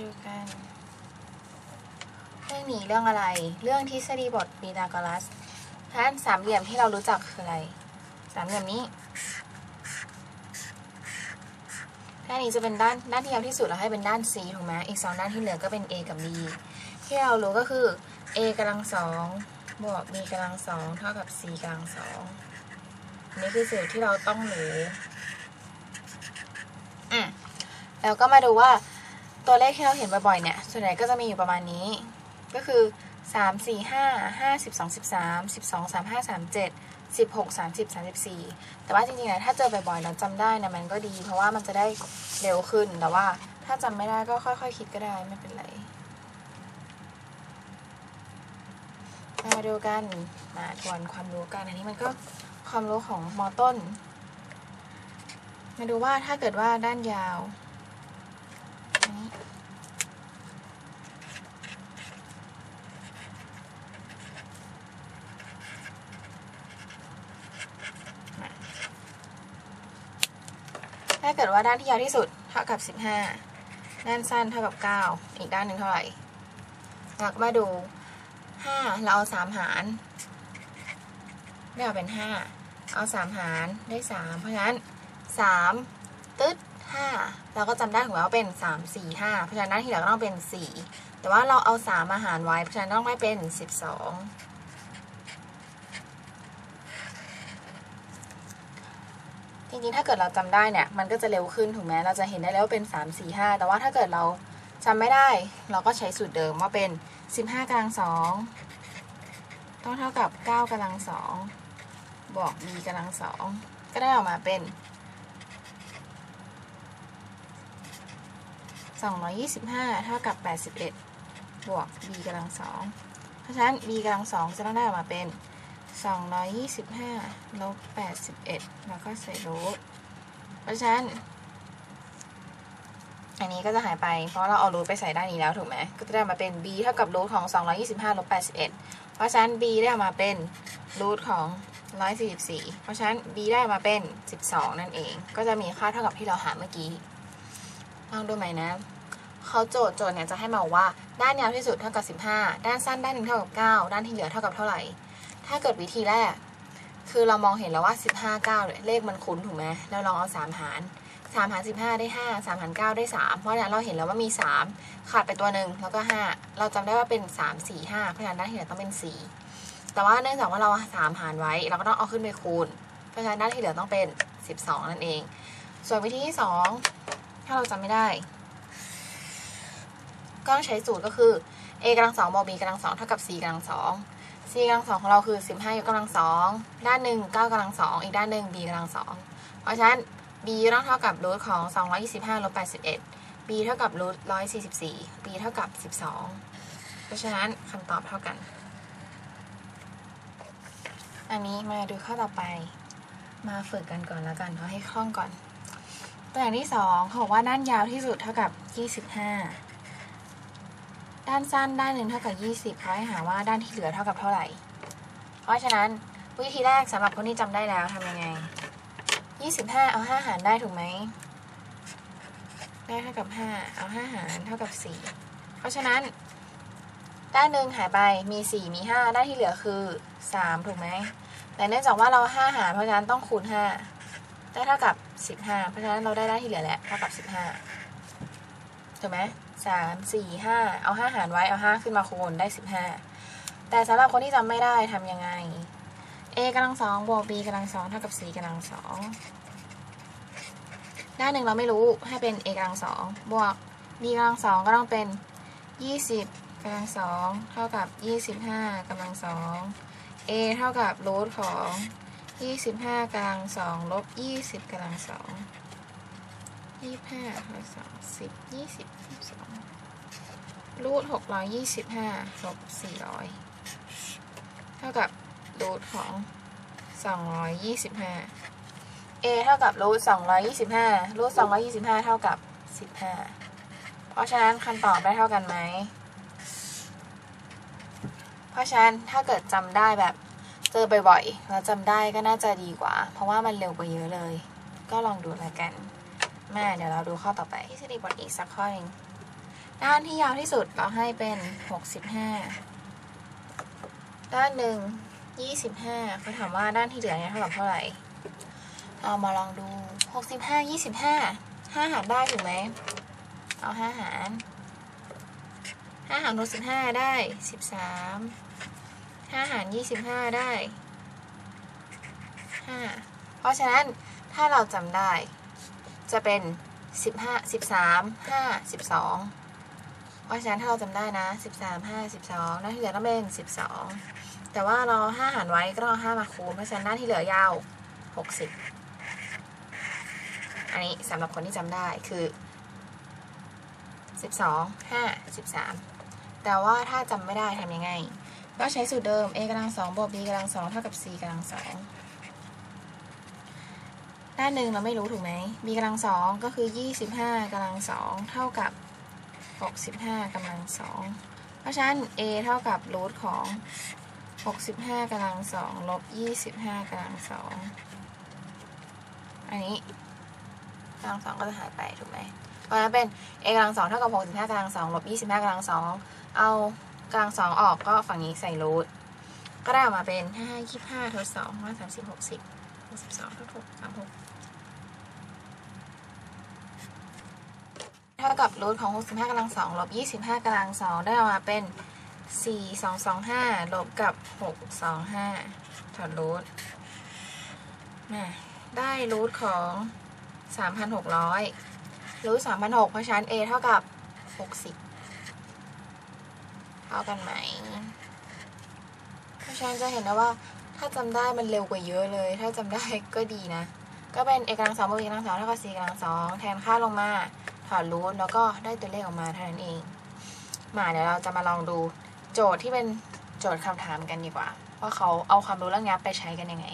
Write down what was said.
ดูกัน เรื่องนี้เรื่องอะไร เรื่องทฤษฎีบทปีทาโกรัสท่านสามเหลี่ยมที่เรารู้จักคืออะไร สามเหลี่ยมนี้ด้านนี้จะเป็นด้านด้านที่ยาวที่สุดเราให้เป็นด้าน C ถูกไหมอีกสองด้านที่เหลือก็เป็น A กับ B ที่เรารู้ก็คือ A กำลังสองบวก B กำลังสองเท่ากับ C กำลังสองนนี้คือสิ่งที่เราต้องรู้อืมแล้วก็มาดูว่า ตัวเลขที่เราเห็นบ่อยๆเนี่ย ส่วนใหญ่ก็จะมีอยู่ประมาณนี้ ก็คือ 3 4 5 5 12 13 12 3 5 3 7 16 30 34 แต่ว่าจริงๆนะถ้าเจอบ่อยๆเราจำได้นะมันก็ดี เพราะว่ามันจะได้เร็วขึ้น แต่ว่าถ้าจำไม่ได้ก็ค่อยๆคิดก็ได้ไม่เป็นไร มาดูกัน มาทวนความรู้กัน อันนี้มันก็ความรู้ของมอต้น มาดูว่าถ้าเกิดว่าด้านยาว ถ้าเกิดว่าด้านที่ยาวที่สุดเท่ากับ 15 ด้านสั้นเท่ากับ 9 อีกด้านหนึ่งเท่าไหร่เราก็มาดู 5 เราเอา 3 หาร ไม่เอาเป็น 5 เอา 3 หารได้ 3 เพราะฉะนั้น 3 ตึ๊ด 5 เราก็จำด้านของเราเป็น 3 4 5 เพราะฉะนั้นที่เราก็ต้องเป็น 4 แต่ว่าเราเอา 3 มาหารไว้ เพราะฉะนั้นต้องไม่เป็น 12 จริงๆ ถ้าเกิดเราจำได้เนี่ย มันก็จะเร็วขึ้นถูกไหมเราจะเห็นได้แล้วว่าเป็นสามสี่ห้าแต่ว่าถ้าเกิดเราจำไม่ได้ เราก็ใช้สูตรเดิมว่าเป็น 15กำลังสองต้องเท่ากับ 9กำลังสองบวก b กำลังสองก็ได้ออกมาเป็น 225 เท่ากับ 81 บวก b กำลังสองเพราะฉะนั้น b กำลังสองจะต้องได้ออกมาเป็น 225ลบ81 แล้วก็ใส่ลบเพราะฉะนั้น อันนี้ก็จะหายไป เพราะเราเอารูทไปใส่ด้านนี้แล้วถูกไหม ก็จะได้มาเป็น b เท่ากับรูทของ 225ลบ81 เพราะฉะนั้น b ได้มาเป็นรูทของ 144 เพราะฉะนั้น b ได้มาเป็น 12 นั่นเอง ก็จะมีค่าเท่ากับที่เราหาเมื่อกี้ลองดูไหมนะเขาโจทย์โจทย์เนี่ยจะให้มาว่าด้านยาวที่สุดเท่ากับ 15 ด้านสั้นด้านหนึ่งเท่ากับ 9 ด้านที่เหลือเท่ากับเท่าไหร่ ถ้าเกิดวิธีแรก คือเรามองเห็นแล้วว่า 15 9เนี่ยเลขมันคุ้นถูกไหมเราลองเอา 3 หารสามหารสิบห้าได้ห้าสามหารเก้าได้สามเพราะฉะนั้นเราเห็นแล้วว่ามีสามขาดไปตัวหนึ่งแล้วก็ห้าเราจำได้ว่าเป็นสามสี่ห้าเพราะฉะนั้นด้านที่เหลือต้องเป็นสี่แต่ว่าเนื่องจากว่าเราสามหารไว้เราก็ต้องเอาขึ้นไปคูณ เพราะฉะนั้นด้านที่เหลือต้องเป็นสิบสองนั่นเอง ส่วนวิธีที่สองถ้าเราจำไม่ได้ ก็ต้องใช้สูตรก็คือ a กำลังสองบวก b กำลังสองเท่ากับ c กำลังสอง c กำลังสองของเราคือสิบห้ายกกำลังสองด้านหนึ่งเก้ากำลังสองอีกด้านหนึ่ง b กำลังสองเพราะฉะนั้น b ต้องเท่ากับรูทของ 225ลบ81 b เท่ากับรูท144 b เท่ากับ 12 เพราะฉะนั้นคำตอบเท่ากัน อันนี้มาดูข้อต่อไป มาฝึกกันก่อนแล้วกันเอาให้คล่องก่อนตัวอย่างที่สองเขาบอกว่าด้านยาวที่สุดเท่ากับ 25 ด้านสั้นด้านหนึ่งเท่ากับ 20เขาให้หาว่าด้านที่เหลือเท่ากับเท่าไหร่ เพราะฉะนั้นวิธีแรกสำหรับคนที่จำได้แล้วทำยังไงยี่สิบห้าเอาห้าหารได้ถูกไหมได้เท่ากับห้าเอาห้าหารเท่ากับสี่เพราะฉะนั้น ด้านหนึ่งหายไปมีสี่มีห้าด้านที่เหลือคือสามถูกไหมแต่เนื่องจากว่าเราห้าหารเพราะฉะนั้นต้องคูณห้าได้เท่ากับสิบห้าเพราะฉะนั้นเราได้ด้านที่เหลือแหละเท่ากับสิบห้าถูกไหม สามสี่ห้าเอาห้าหารไว้เอาห้าขึ้นมาคูณได้สิบห้าแต่สำหรับคนที่จำไม่ได้ทำยังไง a กำลังสองบวก b กำลังสองเท่ากับ c กำลังสองด้านหนึ่งเราไม่รู้ให้เป็น a กำลังสองบวก b กำลังสองก็ต้องเป็นยี่สิบกำลังสองเท่ากับยี่สิบห้ากำลังสอง a เท่ากับรูทของยี่สิบห้ากำลังสองลบยี่สิบกำลังสองยี่ห้าสอ25ลบ2 10 20 22 รูทหกร้อยยี่สิบห้าลบสี่ร้อยเท่ากับรูทของสองร้อยยี่สิบห้า a เท่ากับรูทสองร้อยยี่สิบห้ารูทสองร้อยยี่สิบห้าเท่ากับสิบห้าเพราะฉะนั้นคำตอบได้เท่ากันไหม เพราะฉะนั้นถ้าเกิดจำได้แบบเจอบ่อยๆแล้วจำได้ก็น่าจะดีกว่า เพราะว่ามันเร็วกว่าเยอะเลย ก็ลองดูและกันแม่เดี๋ยวเราดูข้อต่อไปทฤษฎีบทอีกสักข้อหนึ่ง ด้านที่ยาวที่สุดเราให้เป็น 65 ด้านหนึ่ง25เขาถามว่าด้านที่เหลือเนี่ยเท่ากับเท่าไหร่ เอามาลองดู 65 25 5หารได้ถูกไหม เอา 5 หาร 5 หารลบ15 ได้ 13 5 หาร 25 ได้ 5 เพราะฉะนั้นถ้าเราจำได้จะเป็น 15 13 5 12 เพราะฉะนั้นถ้าเราจำได้นะ 13 5 12หน้าที่เหลือต้องเป็น 12 แต่ว่าเรา5หารไว้ก็ต้องเอา5มาคูณเพราะฉะนั้นหน้าที่เหลือยาว 60 อันนี้สำหรับคนที่จำได้คือ 12 5 13 แต่ว่าถ้าจำไม่ได้ทำยังไง ก็ใช้สูตรเดิม a กำลัง2บวก b กำลัง2เท่ากับ c กำลัง2ด้านหนึ่งเราไม่รู้ถูกไหม b กำลัง2ก็คือ 25กำลัง2เท่ากับ 65กำลัง2เพราะฉะนั้น a เท่ากับรูทของ 65กำลัง2ลบ25กำลัง2อันนี้กำลัง2ก็จะหายไปถูกไหมเพราะฉะนั้นเป็น a กำลัง2เท่ากับ65กำลัง2ลบ25กำลัง2เอากำลัง2ออกก็ฝั่งนี้ใส่รูทก็ได้ออกมาเป็น5 25ทด2 5 30 60 62ทด6 36 เท่ากับรูทของ 65กำลัง2ลบ25กำลัง2ได้ออกมาเป็น 4 2 2 5ลบกับ 6 2 5ถอดรูทมาได้รูทของ 3,600 รูท3,600 เพราะฉะนั้น a เท่ากับ 60 เท่ากันไหม เพราะฉะนั้นจะเห็นได้ว่าถ้าจำได้มันเร็วกว่าเยอะเลย ถ้าจำได้ก็ดีนะ ก็เป็น a กำลังสองบวก b กำลังสองเท่ากับ c กำลังสองแทนค่าลงมา ถอดรูทแล้วก็ได้ตัวเลขออกมาเท่านั้นเอง มาเดี๋ยวเราจะมาลองดูโจทย์ที่เป็นโจทย์คำถามกันดีกว่า ว่าเขาเอาความรู้เรื่องนี้ไปใช้กันยังไง